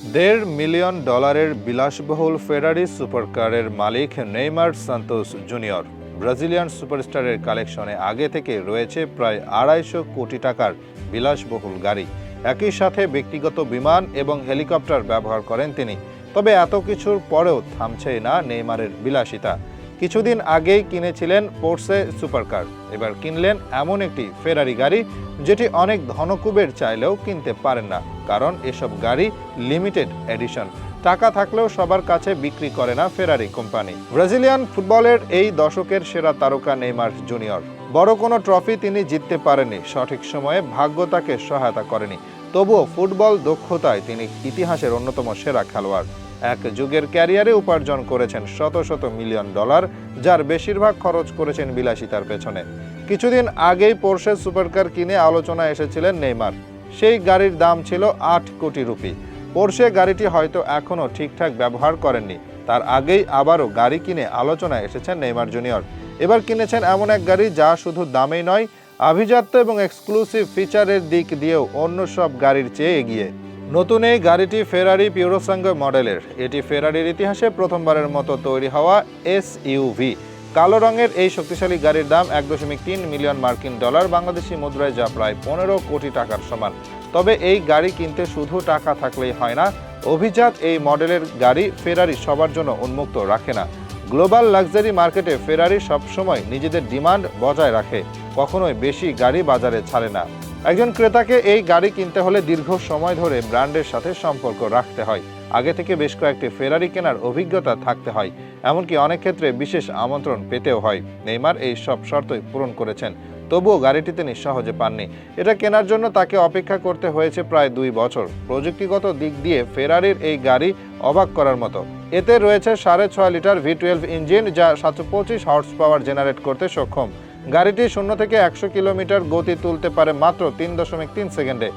দেড় মিলিয়ন ডলারের বিলাসবহুল ফেরারি সুপারকারের মালিক নেইমার সান্তোস জুনিয়র। ব্রাজিলিয়ান সুপারস্টারের কালেকশনে আগে থেকে রয়েছে প্রায় আড়াইশো কোটি টাকার বিলাসবহুল গাড়ি। একই সাথে ব্যক্তিগত বিমান এবং হেলিকপ্টার ব্যবহার করেন তিনি। তবে এত কিছুর পরেও থামছে না নেইমারের বিলাসিতা। কিছুদিন আগেই কিনেছিলেন পোর্সে সুপারকার। এবার কিনলেন এমন একটি ফেরারি গাড়ি, যেটি অনেক ধনকুবের চাইলেও কিনতে পারেন না, কারণ এসব গাড়ি লিমিটেড এডিশন টাকা থাকলেও সবার কাছে বিক্রি করে না ফেরারি কোম্পানি। ব্রাজিলিয়ান ফুটবলের এই দশকের সেরা তারকা নেইমার জুনিয়র। বড় কোনো ট্রফি তিনি জিততে পারেননি, সঠিক সময়ে ভাগ্য তাকে সহায়তা করেনি। তবুও ফুটবল দক্ষতায় তিনি ইতিহাসের অন্যতম সেরা খেলোয়াড়। এক যুগের ক্যারিয়ারে উপার্জন করেছেন শত শত মিলিয়ন ডলার, যার বেশিরভাগ খরচ করেছেন বিলাসিতার পেছনে। কিছুদিন আগেই পোর্শে সুপারকার কিনে আলোচনা এসেছিলেন নেইমার। সেই গাড়ির দাম ছিল আট কোটি রুপি। পোর্শে গাড়িটি হয়তো এখনও ঠিকঠাক ব্যবহার করেননি। তার আগেই আবারও গাড়ি কিনে আলোচনায় এসেছেন নেইমার জুনিয়র। এবার কিনেছেন এমন এক গাড়ি যা শুধু দামেই নয়, আভিজাত্য এবং এক্সক্লুসিভ ফিচারের দিক দিয়েও অন্য সব গাড়ির চেয়ে এগিয়ে। নতুন এই গাড়িটি ফেরারি পিউরোসাঙ্গ মডেলের এটি ফেরারির ইতিহাসে প্রথমবারের মতো তৈরি হওয়া এস ইউভি কালো রঙের এই শক্তিশালী গাড়ির দাম এক দশমিক তিন মিলিয়ন মার্কিন ডলার বাংলাদেশি মুদ্রায় যা প্রায় পনেরো কোটি টাকার সমান। তবে এই গাড়ি কিনতে শুধু টাকা থাকলেই হয় না, অভিজাত এই মডেলের গাড়ি ফেরারি সবার জন্য উন্মুক্ত রাখে না। গ্লোবাল লাক্সারি মার্কেটে ফেরারি সবসময় নিজেদের ডিমান্ড বজায় রাখে, কখনোই বেশি গাড়ি বাজারে ছাড়ে না। একজন ক্রেতাকে এই গাড়ি কিনতে হলে দীর্ঘ সময় ধরে ব্র্যান্ডের সাথে সম্পর্ক রাখতে হয়। আগে থেকে বেশ কয়েকটি ফেরারি কেনার অভিজ্ঞতা থাকতে হয়, এমনকি অনেক ক্ষেত্রে বিশেষ আমন্ত্রণ পেতেও হয়। নেইমার এই সব শর্তই পূরণ করেছেন, তবুও গাড়িটি তিনি সহজে পাননি। এটা কেনার জন্য তাকে অপেক্ষা করতে হয়েছে প্রায় দুই বছর। প্রযুক্তিগত দিক দিয়ে ফেরারির এই গাড়ি অবাক করার মতো। এতে রয়েছে সাড়ে ছয় লিটার ভি টুয়েলভ ইঞ্জিন যা সাতশো পঁচিশ হর্স পাওয়ার জেনারেট করতে সক্ষম। গাড়িটি শূন্য থেকে একশো কিলোমিটার গতি তুলতে পারে মাত্র তিন দশমিক তিন সেকেন্ডে।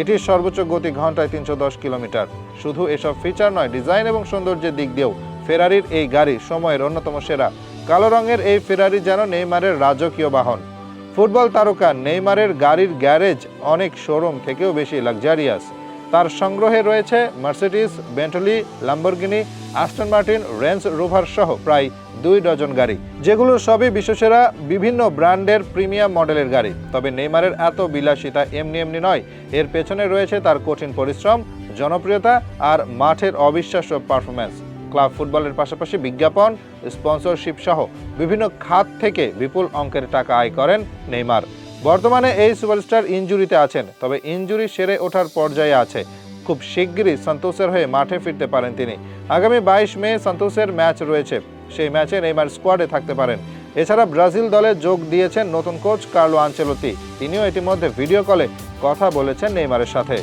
এটির সর্বোচ্চ গতি ঘন্টায় তিনশো দশ কিলোমিটার। শুধু এসব ফিচার নয় ডিজাইন এবং সৌন্দর্যের দিক দিয়েও ফেরারির এই গাড়ি সময়ের অন্যতম সেরা। কালো রঙের এই ফেরারি যেন নেইমারের রাজকীয় বাহন। ফুটবল তারকা নেইমারের গাড়ির গ্যারেজ অনেক শোরুম থেকেও বেশি লাক্সারিয়াস তার সংগ্রহে রয়েছে Mercedes Bentley, Lamborghini, Aston Martin, Range Rover সহ প্রায় দুই ডজন গাড়ি। যেগুলো সবই বিশ্বসেরা বিভিন্ন ব্র্যান্ডের প্রিমিয়াম মডেলের গাড়ি। তবে নেইমারের এত বিলাসিতা এমনি এমনি নয়। এর পেছনে রয়েছে তার কঠিন পরিশ্রম, জনপ্রিয়তা আর মাঠের অবিশ্বাস্য পারফরম্যান্স। ক্লাব ফুটবলের পাশাপাশি বিজ্ঞাপন, স্পন্সরশিপ সহ বিভিন্ন খাত থেকে বিপুল অঙ্কের টাকা আয় করেন নেইমার। বর্তমানে এই সুপারস্টার ইনজুরিতে আছেন, তবে ইঞ্জুরি সেরে ওঠার পর্যায়ে আছে। খুব শিগগিরই সন্তোষের হয়ে মাঠে ফিরতে পারেন তিনি। আগামী বাইশ মে সন্তোষের ম্যাচ রয়েছে। সেই ম্যাচে নেইমার স্কোয়াডে থাকতে পারেন। এছাড়া ব্রাজিল দলে যোগ দিয়েছেন নতুন কোচ কার্লো আঞ্চেলতি তিনিও ইতিমধ্যে ভিডিও কলে কথা বলেছেন নেইমারের সাথে।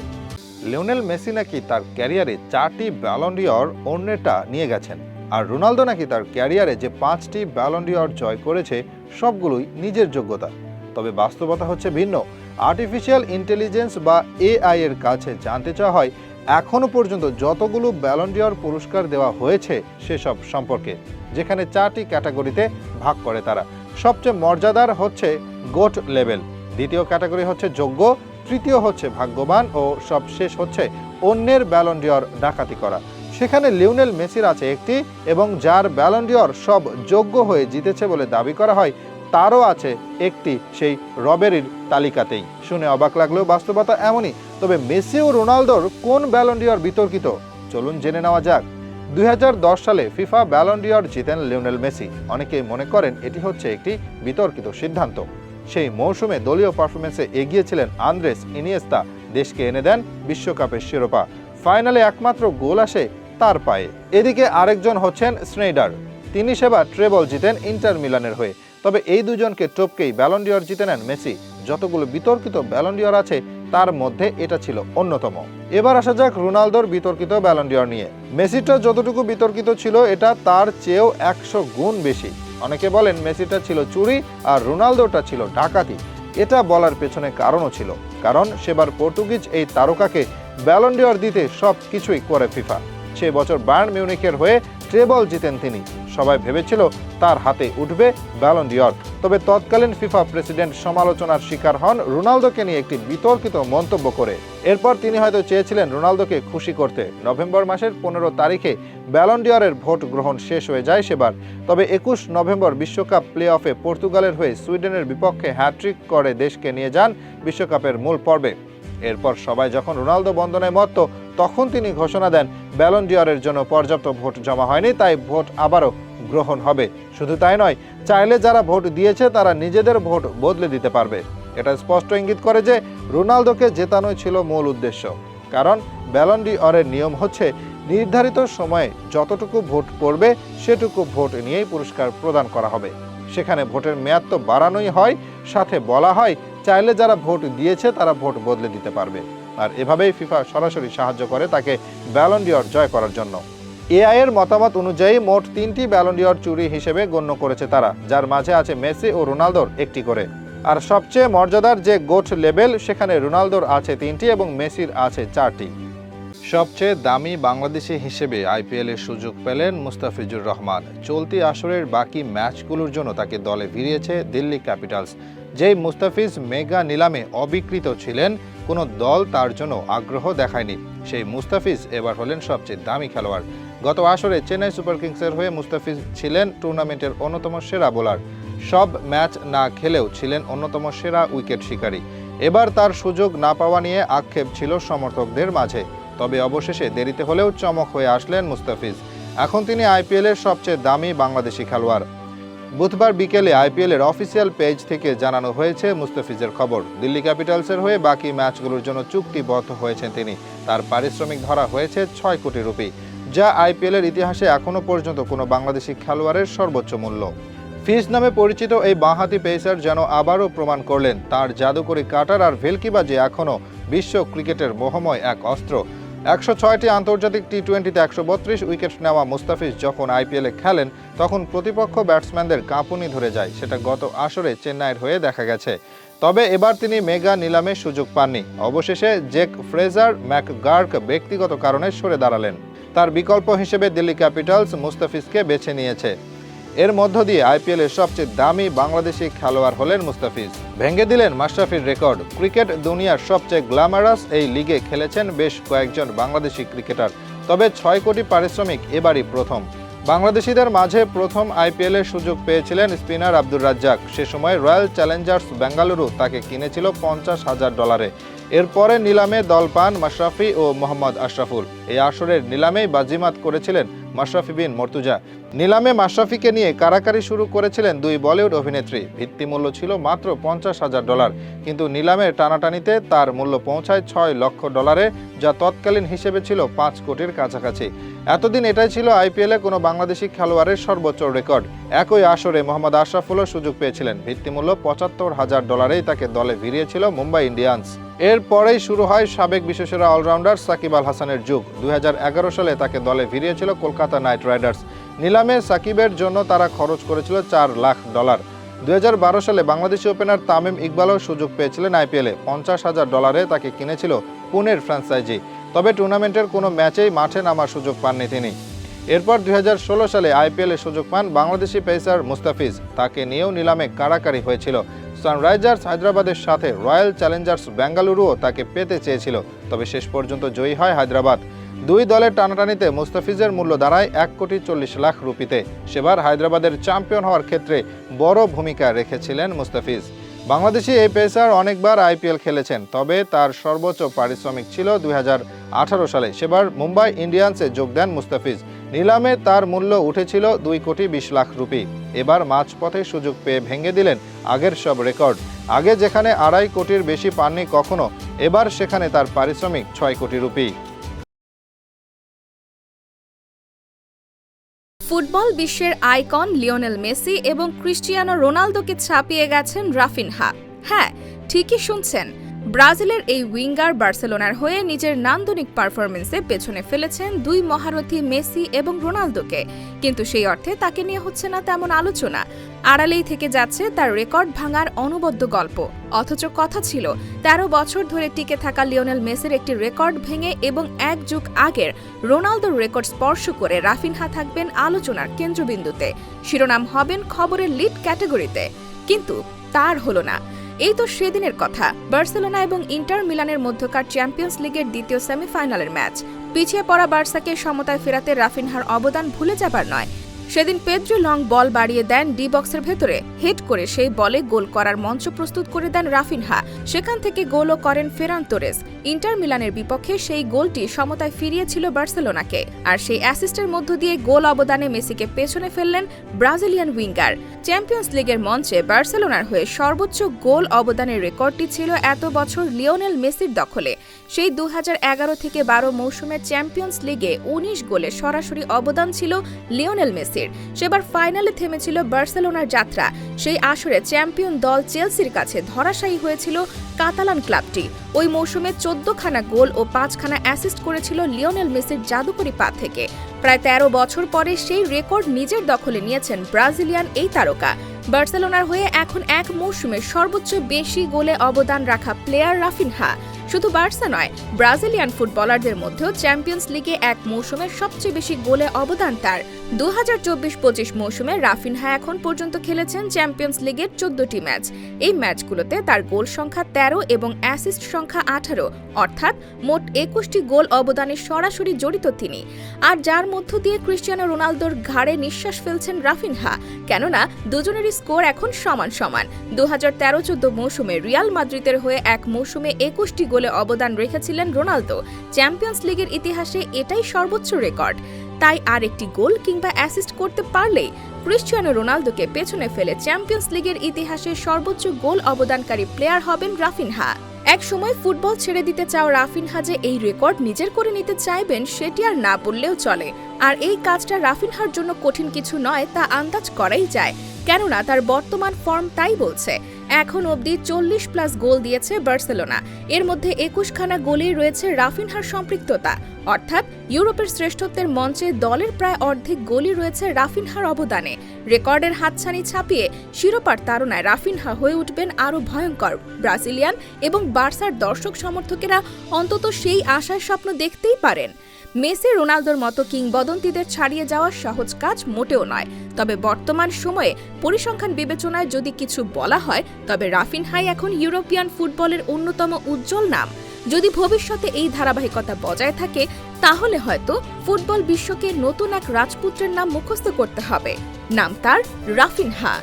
লিওনেল মেসি নাকি তার ক্যারিয়ারে চারটি ব্যালন্ডিয়র অন্যটা নিয়ে গেছেন, আর রোনালদো নাকি তার ক্যারিয়ারে যে পাঁচটি ব্যালন্ডিয়র জয় করেছে, সবগুলোই নিজের যোগ্যতা। তবে বাস্তবতা হচ্ছে ভিন্ন। আর্টিফিশিয়াল ইন্টেলিজেন্স বা এআই এর কাছে জানতে চাওয়া হয় এখনও পর্যন্ত যতগুলো ব্যালন্ডিয়র পুরস্কার দেওয়া হয়েছে সেসব সম্পর্কে, যেখানে চারটি ক্যাটাগরিতে ভাগ করে তারা। সবচেয়ে মর্যাদার হচ্ছে গোট লেভেল দ্বিতীয় ক্যাটাগরি হচ্ছে যোগ্য, তৃতীয় হচ্ছে ভাগ্যবান ও সবশেষ হচ্ছে অন্যের ব্যালন্ডিয়র ডাকাতি করা। সেখানে লিওনেল মেসির আছে একটি এবং যার ব্যালন্ডিয়র সব যোগ্য হয়ে জিতেছে বলে দাবি করা হয় তারও আছে একটি, সেই রবেরির তালিকাতেই। শুনে অবাক লাগলেও বাস্তবতা এমনই। তবে মেসি ও রোনালদোর কোন ব্যালন্ডিয়র বিতর্কিত? চলুন জেনে নেওয়া যাক। দুই সালে ফিফা ব্যালন্ডিয়র জিতেন লিওনেল মেসি। অনেকেই মনে করেন এটি হচ্ছে একটি বিতর্কিত সিদ্ধান্ত। সেই মৌসুমে দলীয় পারফরমেন্সে এগিয়েছিলেন আন্দ্রেস ইনিয়েস্তা। দেশকে এনে দেন বিশ্বকাপের শিরোপা। ফাইনালে একমাত্র গোল আসে তার পায়ে। এদিকে আরেকজন হচ্ছেন স্নেইডার। তিনি সেবার ট্রেবল জিতেন ইন্টার মিলানের হয়ে। তবে এই দুজনকে টপকেই ব্যালন্ডিয়র জিতে নেন মেসি। যতগুলো বিতর্কিত ব্যালন্ডিয়র আছে, তার মধ্যে এটা ছিল অন্যতম। এবার আসা যাক রোনালদোর বিতর্কিত ব্যালন্ডিয়র নিয়ে। মেসিটা যতটুকু বিতর্কিত ছিল, এটা তার চেয়েও একশো গুণ বেশি। অনেকে বলেন মেসিটা ছিল চুরি আর রোনালদোটা ছিল ডাকাতি। এটা বলার পেছনে কারণও ছিল। কারণ সেবার পর্তুগিজ এই তারকাকে ব্যালন্ডিয়র দিতে সব কিছুই করে ফিফা। সে বছর বার্ন মিউনিকের হয়ে ট্রেবল জিতেন তিনি। সবাই ভেবেছিল তার হাতে উঠবে ব্যালন ডিওর তবে তৎকালীন ফিফা প্রেসিডেন্ট সমালোচনার শিকার হন রোনালদোকে নিয়ে একটি বিতর্কিত মন্তব্য করে। এরপর তিনি হয়তো চেয়েছিলেন রোনালদোকে খুশি করতে। নভেম্বর মাসের পনেরো তারিখে ব্যালন ডিওরের ভোট গ্রহণ শেষ হয়ে যায় সেবার। তবে একুশ নভেম্বর বিশ্বকাপ প্লে অফে পর্তুগালের হয়ে সুইডেনের বিপক্ষে হ্যাট্রিক করে দেশকে নিয়ে যান বিশ্বকাপের মূল পর্বে। এরপর সবাই যখন রোনালদো বন্দনায় মত্ত তখন তিনি ঘোষণা দেন, ব্যালন ডিওরের জন্য পর্যাপ্ত ভোট জমা হয়নি, তাই ভোট আবারও গ্রহণ হবে। শুধু তাই নয়, চাইলে যারা ভোট দিয়েছে তারা নিজেদের ভোট বদলে দিতে পারবে। এটা স্পষ্ট ইঙ্গিত করে যে, রোনালদোকে জেতানোই ছিল মূল উদ্দেশ্য। কারণ, ব্যালন অরের নিয়ম হচ্ছে, নির্ধারিত সময়ে যতটুকু ভোট পড়বে, সেটুকু ভোট নিয়েই পুরস্কার প্রদান করা হবে। সেখানে ভোটের মেয়াদ তো বাড়ানোই হয়, সাথে বলা হয়, চাইলে যারা ভোট দিয়েছে তারা ভোট বদলে দিতে পারবে। আর এভাবেই ফিফা সরাসরি সাহায্য করে তাকে ব্যালন ডিওর জয় করার জন্য। এআই এর মতামত অনুযায়ী মোট তিনটি ব্যালন ডিওর চুরি হিসেবে গণ্য করেছে তারা, যার মাঝে আছে মেসি ও রোনালদোর একটি করে। আর সবচেয়ে মর্যাদার যে গোট লেভেল সেখানে রোনালদোর আছে তিনটি এবং মেসির আছে চারটি। সবচেয়ে দামি বাংলাদেশি হিসেবে আইপিএল এর সুযোগ পেলেন মুস্তাফিজুর রহমান। চলতি আসরের বাকি ম্যাচগুলোর জন্য তাকে দলে ফিরিয়েছে দিল্লি ক্যাপিটালস, যেই মুস্তাফিজ মেগা নিলামে অবিকৃত ছিলেন কোনো দল তার জন্য আগ্রহ দেখায়নি। সেই মুস্তাফিজ এবার হলেন সবচেয়ে দামি খেলোয়াড়। গত আসরে চেন্নাই সুপার কিংসের হয়ে মুস্তাফিজ ছিলেন টুর্নামেন্টের অন্যতম সেরা বোলার। সব ম্যাচ না খেলেও ছিলেন অন্যতম সেরা উইকেট শিকারী। এবার তার সুযোগ না পাওয়া নিয়ে আক্ষেপ ছিল সমর্থকদের মাঝে। তবে অবশেষে দেরিতে হলেও চমক হয়ে আসলেন মুস্তাফিজ। এখন তিনি আইপিএলের সবচেয়ে দামি বাংলাদেশি খেলোয়াড়। বুধবার বিকেলে আইপিএলের অফিসিয়াল পেজ থেকে জানানো হয়েছে মুস্তাফিজের খবর। দিল্লি ক্যাপিটালসের হয়ে বাকি ম্যাচগুলোর জন্য চুক্তিবদ্ধ হয়েছেন তিনি। তার পারিশ্রমিক ধরা হয়েছে ছয় কোটি রুপি, যা আইপিএলের ইতিহাসে এখনও পর্যন্ত কোনো বাংলাদেশি খেলোয়াড়ের সর্বোচ্চ মূল্য। ফিজ নামে পরিচিত এই বাঁহাতি পেসার যেন আবারও প্রমাণ করলেন, তার জাদুকরি কাটার আর ভেলকিবাজি এখনও বিশ্ব ক্রিকেটের মোহময় এক অস্ত্র। একশো ছয়টি আন্তর্জাতিক টি টোয়েন্টিতে একশো বত্রিশ উইকেট নেওয়া মুস্তাফিজ যখন আইপিএলে খেলেন, তখন প্রতিপক্ষ ব্যাটসম্যানদের কাঁপুনি ধরে যায়, সেটা গত আসরে চেন্নাইয়ের হয়ে দেখা গেছে। তবে এবার তিনি মেগা নিলামে সুযোগ পাননি। অবশেষে জেক ফ্রেজার ম্যাকগার্ক ব্যক্তিগত কারণে সরে দাঁড়ালেন। তার বিকল্প হিসেবে দিল্লি ক্যাপিটালস মুস্তাফিজকে বেছে নিয়েছে। এর মধ্য দিয়ে আইপিএল এর সবচেয়ে দামি বাংলাদেশি খেলোয়াড় হলেন মুস্তাফিজ। ভেঙে দিলেন মাশরাফির রেকর্ড। ক্রিকেট দুনিয়ার সবচেয়ে গ্ল্যামারাস এই লিগে খেলেছেন বেশ কয়েকজন বাংলাদেশি ক্রিকেটার। তবে ছয় কোটি পারিশ্রমিক এবারই প্রথম। বাংলাদেশিদের মাঝে প্রথম আইপিএল এর সুযোগ পেয়েছিলেন স্পিনার আব্দুর রাজ্জাক। সে সময় রয়্যাল চ্যালেঞ্জার্স বেঙ্গালুরু তাকে কিনেছিল পঞ্চাশ হাজার ডলারে। এরপরে নিলামে দল পান মাশরাফি ও মোহাম্মদ আশরাফুল। এই আসরের নিলামেই বাজিমাত করেছিলেন মাশরাফি বিন মর্তুজা। নিলামে মাশরাফিকে নিয়ে কারাকারি শুরু করেছিলেন দুই বলিউড অভিনেত্রী। ভিত্তিমূল্য ছিল মাত্র পঞ্চাশ হাজার ডলার। কিন্তু নিলামের টানাটানিতে তার মূল্য পৌঁছায় ছয় লক্ষ ডলারে, যা তৎকালীন হিসেবে ছিল পাঁচ কোটির কাছাকাছি। এতদিন এটাই ছিল আইপিএলে কোনো বাংলাদেশি খেলোয়াড়ের সর্বোচ্চ রেকর্ড। একই আসরে মোহাম্মদ আশরাফুলও সুযোগ পেয়েছিলেন। ভিত্তিমূল্য পঁচাত্তর হাজার ডলারেই তাকে দলে ভিড়িয়েছিল মুম্বাই ইন্ডিয়ান্স। এরপরেই শুরু হয় সাবেক বিশ্বসেরা অলরাউন্ডার সাকিব আল হাসানের যুগ। দুই হাজার এগারো সালে তাকে দলে ভিড়িয়েছিল কলকাতা নাইট রাইডার্স। নিলামে সাকিবের জন্য তারা খরচ করেছিল চার লাখ ডলার। দুই সালে বাংলাদেশি ওপেনার তামিম ইকবালও সুযোগ পেয়েছিলেন আইপিএলে। পঞ্চাশ হাজার ডলারে তাকে কিনেছিল পুনের ফ্র্যাঞ্চাইজি। তবে টুর্নামেন্টের কোনো ম্যাচেই মাঠে নামার সুযোগ পাননি তিনি। এরপর দুই সালে আইপিএলে সুযোগ পান বাংলাদেশি পেসার মুস্তাফিজ। তাকে নিয়েও নিলামে কাড়াকাড়ি হয়েছিল। সানরাইজার্স হায়দ্রাবাদের সাথে রয়্যাল চ্যালেঞ্জার্স বেঙ্গালুরুও তাকে পেতে চেয়েছিল। তবে শেষ পর্যন্ত জয়ী হয় হায়দ্রাবাদ। দুই দলের টানাটানিতে মুস্তাফিজের মূল্য দাঁড়ায় এক কোটি চল্লিশ লাখ রুপিতে। সেবার হায়দ্রাবাদের চ্যাম্পিয়ন হওয়ার ক্ষেত্রে বড় ভূমিকা রেখেছিলেন মুস্তাফিজ। বাংলাদেশি এই পেসার অনেকবার আইপিএল খেলেছেন, তবে তার সর্বোচ্চ পারিশ্রমিক ছিল দুই হাজার আঠারো সালে। সেবার মুম্বাই ইন্ডিয়ান্সে যোগ দেন মুস্তাফিজ। নিলামে তার মূল্য উঠেছিল দুই কোটি বিশ লাখ রুপি। এবার মাঝপথে সুযোগ পেয়ে ভেঙে দিলেন আগের সব রেকর্ড। আগে যেখানে আড়াই কোটির বেশি পাননি কখনো, এবার সেখানে তার পারিশ্রমিক ছয় কোটি রুপি। ফুটবল বিশ্বের আইকন লিওনেল মেসি এবং ক্রিস্টিয়ানো রোনালদোকে ছাপিয়ে গেছেন রাফিনহা। হ্যাঁ ঠিকই শুনছেন। ব্রাজিলের এই উইঙ্গার বার্সেলোনার হয়ে নিজের নান্দনিক পারফরমেন্সে পেছনে ফেলেছেন দুই মহারথী মেসি এবং রোনালদোকে। কিন্তু সেই অর্থে তাকে নিয়ে হচ্ছে না তেমন আলোচনা। আড়ালেই থেকে যাচ্ছে তার রেকর্ড ভাঙার অনবদ্য গল্প। অথচ কথা ছিল ১৩ বছর ধরে টিকে থাকা লিওনেল মেসির একটি রেকর্ড ভেঙে এবং এক যুগ আগের রোনালদোর রেকর্ড স্পর্শ করে রাফিনহা থাকবেন আলোচনার কেন্দ্রবিন্দুতে। শিরোনাম হবেন খবরের লিড ক্যাটাগরিতে। কিন্তু তার হলো না। এই তো সেদিনের কথা। বার্সেলোনা এবং ইন্টার মিলানের মধ্যকার চ্যাম্পিয়ন্স লিগের দ্বিতীয় সেমিফাইনালের ম্যাচ। পিছিয়ে পড়া বার্সাকে সমতায় ফেরাতে রাফিনহার অবদান ভুলে যাবার নয়। সেদিন পেদ্রো লং বল বাড়িয়ে দেন ডি বক্সের ভেতরে। হেড করে সেই বলে গোল করার মঞ্চ প্রস্তুত করে দেন রাফিনহা। সেখান থেকে গোলও করেন ফেরান তোরেস। ইন্টার মিলানের বিপক্ষে সেই গোলটি সমতায় ফিরিয়েছিল বার্সেলোনাকে। আর সেই অ্যাসিস্টের মধ্য দিয়ে গোল অবদানে মেসিকে পেছনে ফেললেন ব্রাজিলিয়ান উইঙ্গার। চ্যাম্পিয়ন্স লিগের মঞ্চে বার্সেলোনার হয়ে সর্বোচ্চ গোল অবদানের রেকর্ডটি ছিল এত বছর লিওনেল মেসির দখলে। সেই দু হাজার এগারো থেকে বারো মৌসুমে চ্যাম্পিয়ন্স লিগে উনিশ গোলে সরাসরি অবদান ছিল লিওনেল মেসির সেবার ফাইনালে থেমেছিল বার্সেলোনার যাত্রা। সেই আসরে চ্যাম্পিয়ন দল চেলসির কাছে ধরাশায়ী হয়েছিল কাতালান ক্লাবটি। ওই মৌসুমে চোদ্দখানা গোল ও পাঁচখানা অ্যাসিস্ট করেছিল লিওনেল মেসির জাদুকরি পা থেকে। প্রায় তেরো বছর পরে সেই রেকর্ড নিজের দখলে নিয়েছেন ব্রাজিলিয়ান এই তারকা। বার্সেলোনার হয়ে এখন এক মৌসুমে সর্বোচ্চ বেশি গোলে অবদান রাখা প্লেয়ার রাফিনহা। শুধু বার্সা নয়, ব্রাজিলিয়ান ফুটবলারদের মধ্যেও চ্যাম্পিয়ন্স লিগে এক মৌসুমে সবচেয়ে বেশি গোলে অবদান তার। দু হাজার চব্বিশ পঁচিশ মৌসুমে রাফিনহা এখন পর্যন্ত খেলেছেন চ্যাম্পিয়ন্স লিগের চোদ্দটি ম্যাচ। এই ম্যাচগুলোতে তার গোল সংখ্যা তেরো এবং অ্যাসিস্ট সংখ্যা আঠারো, অর্থাৎ মোট একুশটি গোল অবদানে সরাসরি জড়িত তিনি। আর যার মধ্য দিয়ে ক্রিস্টিয়ানো রোনালদোর ঘাড়ে নিঃশ্বাস ফেলছেন রাফিনহা, কেননা দুজনেরই স্কোর এখন সমান সমান। দু হাজার তেরো চোদ্দ মৌসুমে রিয়াল মাদ্রিদের হয়ে এক মৌসুমে একুশটি গোলে অবদান রেখেছিলেন রোনালদো। চ্যাম্পিয়ন্স লিগের ইতিহাসে এটাই সর্বোচ্চ রেকর্ড। তাই আর একটি গোল কিংবা অ্যাসিস্ট করতে পারলেই ক্রিস্টিয়ানো রোনালদোকে পেছনে ফেলে চ্যাম্পিয়ন্স লিগের ইতিহাসে সর্বোচ্চ গোল অবদানকারী প্লেয়ার হবেন রাফিনহা। এক সময় ফুটবল ছেড়ে দিতে চাও রাফিনহা যে এই রেকর্ড নিজের করে নিতে চাইবেন সেটি আর না বললেও চলে। আর এই কাজটা রাফিনহার জন্য কঠিন কিছু নয়, তা আন্দাজ করাই যায়। কেননা তার বর্তমান ফর্ম তাই বলছে এখন অবধি চল্লিশ প্লাস গোল দিয়েছে বার্সেলোনা। এর মধ্যে একুশখানা গোলেই রয়েছে রাফিনহার সম্পৃক্ততা। অর্থাৎ ইউরোপের শ্রেষ্ঠত্বের মঞ্চে দলের প্রায় অর্ধেক গোলই রয়েছে রাফিনহার অবদানে। রেকর্ডের হাতছানি ছাপিয়ে শিরোপার তাড়নায় রাফিনহা হয়ে উঠবেন আরও ভয়ঙ্কর। ব্রাজিলিয়ান এবং বার্সার দর্শক সমর্থকেরা অন্তত সেই আশার স্বপ্ন দেখতেই পারেন। মেসি, রোনালদোর মতো কিংবদন্তিদের ছাড়িয়ে যাওয়া সহজ কাজ মোটেও নয়। তবে বর্তমান সময়ে পরিসংখ্যান বিবেচনায় যদি কিছু বলা হয়, তবে রাফিনহাই এখন ইউরোপিয়ান ফুটবলের অন্যতম উজ্জ্বল নাম। যদি ভবিষ্যতে এই ধারাবাহিকতা বজায় থাকে, তাহলে হয়তো ফুটবল বিশ্বকে নতুন এক রাজপুত্রের নাম মুখস্থ করতে হবে। নাম তার রাফিনহা।